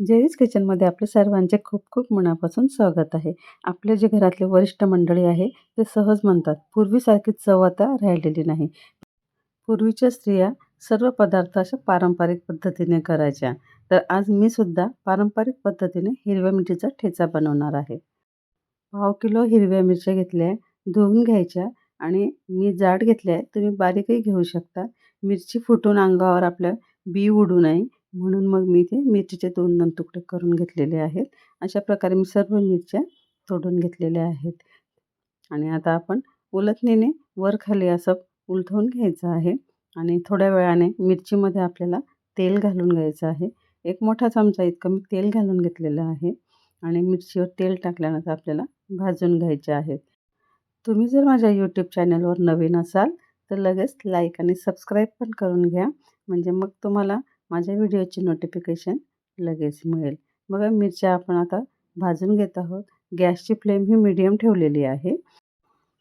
जयवीज किचनमध्ये आपल्या सर्वांचे खूप खूप मनापासून स्वागत आहे. आपले जे घरातले वरिष्ठ मंडळी आहे ते सहज म्हणतात पूर्वीसारखी चव आता राहिलेली नाही. पूर्वीच्या स्त्रिया सर्व पदार्थ अशा पारंपरिक पद्धतीने करायच्या. तर आज मी सुद्धा पारंपरिक पद्धतीने हिरव्या मिरचीचा ठेचा बनवणार आहे. पाव किलो हिरव्या मिरच्या घेतल्या धुवून घ्यायच्या आणि मी जाड घेतल्या आहे तुम्ही बारीकही घेऊ शकता. मिरची फुटून अंगावर आपल्या बी उडू नये. म्हणून मग मी ते मिरचीचे दोन दोन तुकडे करून घेतलेले आहेत. अशा प्रकारे मी सर्व मिरच्या तोडून घेतलेल्या आहेत. आणि आता आपण उलथणीने वर खाली असं उलथवून घ्यायचं आहे. आणि थोड्या वेळाने मिरचीमध्ये आपल्याला तेल घालून घ्यायचं आहे. एक मोठा चमचा इतकं मी तेल घालून घेतलेलं आहे. आणि मिरचीवर तेल टाकल्यानंतर आपल्याला भाजून घ्यायचे आहेत. तुम्ही जर माझ्या यूट्यूब चॅनलवर नवीन असाल तर लगेच लाईक आणि सबस्क्राईब पण करून घ्या. म्हणजे मग तुम्हाला माझ्या व्हिडिओची नोटिफिकेशन लगेच मिळेल. बघा मिरच्या आपण आता भाजून घेत आहोत. गॅसची फ्लेम ही मीडियम ठेवलेली आहे.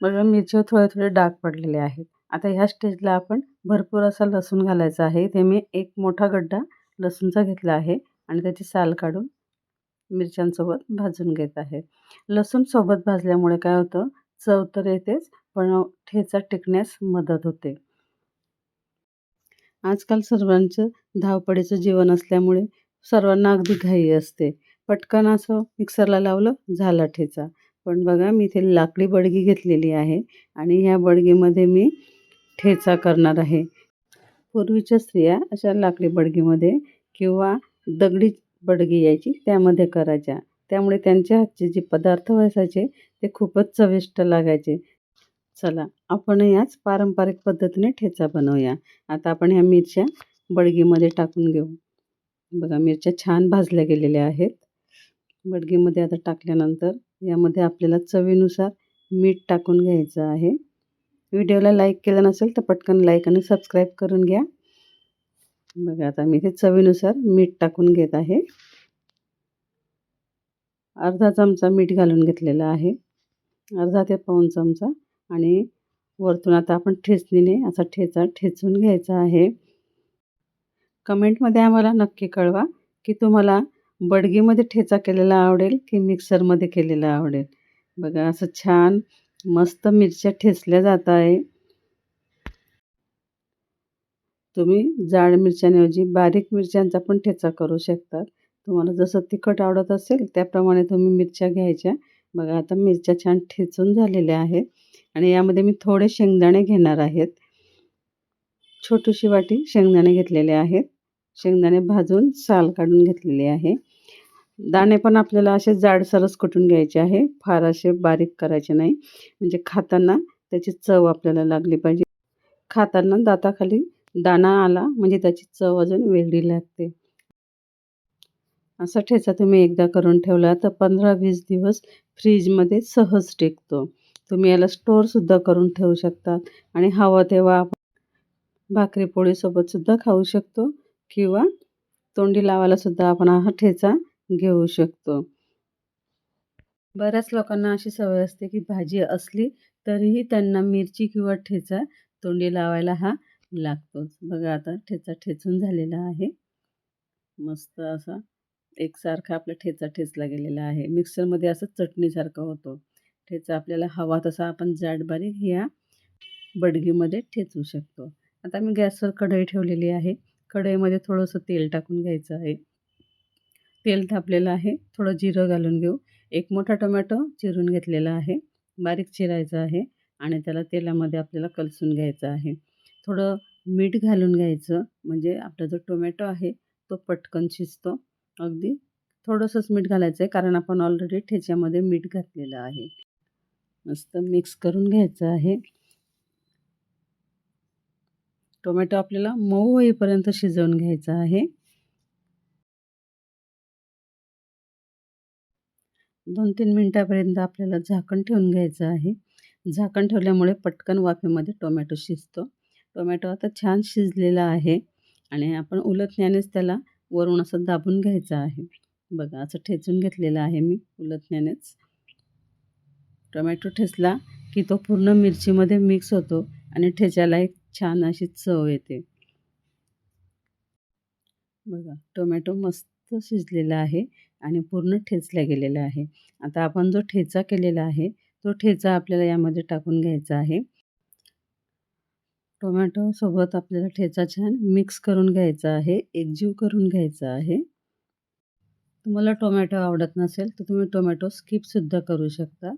बघा मिरच्या थोडे थोडे डाग पडलेले आहेत. आता ह्या स्टेजला आपण भरपूर असा लसूण घालायचा आहे. ते मी एक मोठा गड्डा लसूणचा घेतला आहे आणि त्याची साल काढून मिरच्यांसोबत भाजून घेत आहे. लसूण सोबत भाजल्यामुळे काय होतं? चव तर येतेच पण ठेचा टिकण्यास मदत होते. आजकाल सर्वांचं धावपळीचं जीवन असल्यामुळे सर्वांना अगदी घाई असते. पटकन असं मिक्सरला लावलं झाला ठेचा. पण बघा मी इथे लाकडी बडगी घेतलेली आहे आणि ह्या बडगीमध्ये मी ठेचा करणार आहे. पूर्वीच्या स्त्रिया अशा लाकडी बडगीमध्ये किंवा दगडी बडगी यायची त्यामध्ये करायच्या. त्यामुळे त्यांच्या हातचे जे पदार्थ व्हायचे ते खूपच चविष्ट लागायचे. चला आपण याच पारंपरिक पद्धतीने ठेचा बनवूया. आता आपण ह्या मिरच्या बडगीमध्ये टाकून घेऊ. बघा मिरच्या छान भाजल्या गेलेल्या आहेत. बडगीमध्ये आता टाकल्यानंतर यामध्ये आपल्याला चवीनुसार मीठ टाकून घ्यायचं आहे. व्हिडिओला लाईक केलं नसेल तर पटकन लाईक आणि सबस्क्राईब करून घ्या. बघा आता मी इथे चवीनुसार मीठ टाकून घेत आहे. अर्धा चमचा मीठ घालून घेतलेला आहे. अर्धा ते पाऊण चमचा आणि वरतून आता आपण ठेचणीने असा ठेचा ठेचून घ्यायचा आहे. कमेंटमध्ये आम्हाला नक्की कळवा की तुम्हाला बडगीमध्ये ठेचा केलेला आवडेल की मिक्सरमध्ये केलेला आवडेल. बघा असं छान मस्त मिरच्या ठेचल्या जात आहे. तुम्ही जाड मिरच्यांऐवजी बारीक मिरच्यांचा पण ठेचा करू शकता. तुम्हाला जसं तिखट आवडत असेल त्याप्रमाणे तुम्ही मिरच्या घ्यायच्या. बघा आता मिरच्या छान ठेचून झालेल्या आहेत. आणि यामध्ये मी थोडे शेंगदाणे घेणार आहेत. छोटीशी वाटी शेंगदाणे घेतलेले आहेत. शेंगदाणे भाजून साल काढून घेतलेले आहे. दाणे पण आपल्याला असे जाडसरच कुटून घ्यायचे आहे. फार असे बारीक करायचे नाही. म्हणजे खाताना त्याची चव आपल्याला लागली पाहिजे. खाताना दाताखाली दाणा आला म्हणजे त्याची चव अजून वेगळी लागते. असा ठेचा तुम्ही एकदा करून ठेवला तर पंधरा वीस दिवस फ्रीजमध्ये सहज टिकतो. तुम्ही याला स्टोअरसुद्धा करून ठेवू शकतात. आणि हवं तेव्हा आपण भाकरी पोळीसोबतसुद्धा खाऊ शकतो किंवा तोंडी लावायलासुद्धा आपण हा ठेचा घेऊ शकतो. बऱ्याच लोकांना अशी सवय असते की भाजी असली तरीही त्यांना मिरची किंवा ठेचा तोंडी लावायला हा लागतोच. बघा आता ठेचा ठेचून झालेला आहे. मस्त असा एकसारखा आपला ठेचा ठेचला गेलेला आहे. मिक्सरमध्ये असं चटणीसारखं होतो. ठेचा आपल्याला हवा तसा आपण जाड बारीक ह्या बडगीमध्ये ठेचू शकतो. आता मी गॅसवर कढई ठेवलेली आहे. कढईमध्ये थोडंसं तेल टाकून घ्यायचं आहे. तेल तापलेलं आहे. थोडं जिरं घालून घेऊ. एक मोठा टोमॅटो चिरून घेतलेला आहे. बारीक चिरायचं आहे आणि त्याला तेलामध्ये आपल्याला कलसून घ्यायचं आहे. थोडं मीठ घालून घ्यायचं. म्हणजे आपला जो टोमॅटो आहे तो पटकन शिजतो. अगदी थोडंसंच मीठ घालायचं आहे कारण आपण ऑलरेडी ठेच्यामध्ये मीठ घातलेलं आहे. मस्त मिक्स करून घ्यायचं आहे. टोमॅटो आपल्याला मऊ होईपर्यंत शिजवून घ्यायचा आहे. दोन तीन मिनटापर्यंत आपल्याला झाकण ठेवून घ्यायचं आहे. झाकण ठेवल्यामुळे पटकन वाफेमध्ये टोमॅटो शिजतो. टोमॅटो आता छान शिजलेला आहे आणि आपण उलटण्यानेच त्याला वरून असं दाबून घ्यायचं आहे. बघा असं ठेचून घेतलेलं आहे मी उलटण्यानेच टोमॅटो ठेचला की तो पूर्ण मिरचीमध्ये मिक्स होतो आणि ठेच्याला एक छान अशी चव येते. बघा टोमॅटो मस्त शिजलेला आहे आणि पूर्ण ठेचला गेलेला आहे. आता आपण जो ठेचा केलेला आहे तो ठेचा आपल्याला यामध्ये टाकून घ्यायचा आहे. टोमॅटोसोबत आपल्याला ठेचा छान मिक्स करून घ्यायचा आहे एकजीव करून घ्यायचा आहे. तुम्हाला टोमॅटो आवडत नसेल तर तुम्ही टोमॅटो स्किपसुद्धा करू शकता.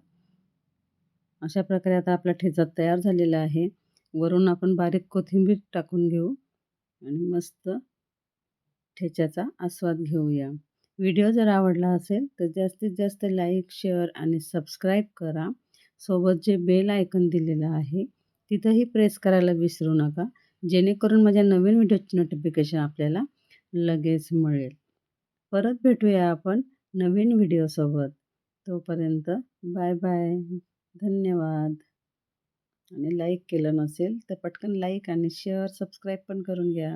अशा प्रकारे आता आपला ठेचा तयार झालेला आहे. वरून आपण बारीक कोथिंबीर टाकून घेऊ आणि मस्त ठेच्याचा आस्वाद घेऊया. व्हिडिओ जर आवडला असेल तर जास्तीत जास्त लाईक शेअर आणि सबस्क्राईब करा. सोबत जे बेल आयकन दिलेलं आहे तिथंही प्रेस करायला विसरू नका. जेणेकरून माझ्या नवीन व्हिडिओची नोटिफिकेशन आपल्याला लगेच मिळेल. परत भेटूया आपण नवीन व्हिडिओसोबत. तोपर्यंत बाय बाय. धन्यवाद. आणि लाईक केलं नसेल तर पटकन लाईक आणि शेअर सबस्क्राईब पण करून घ्या.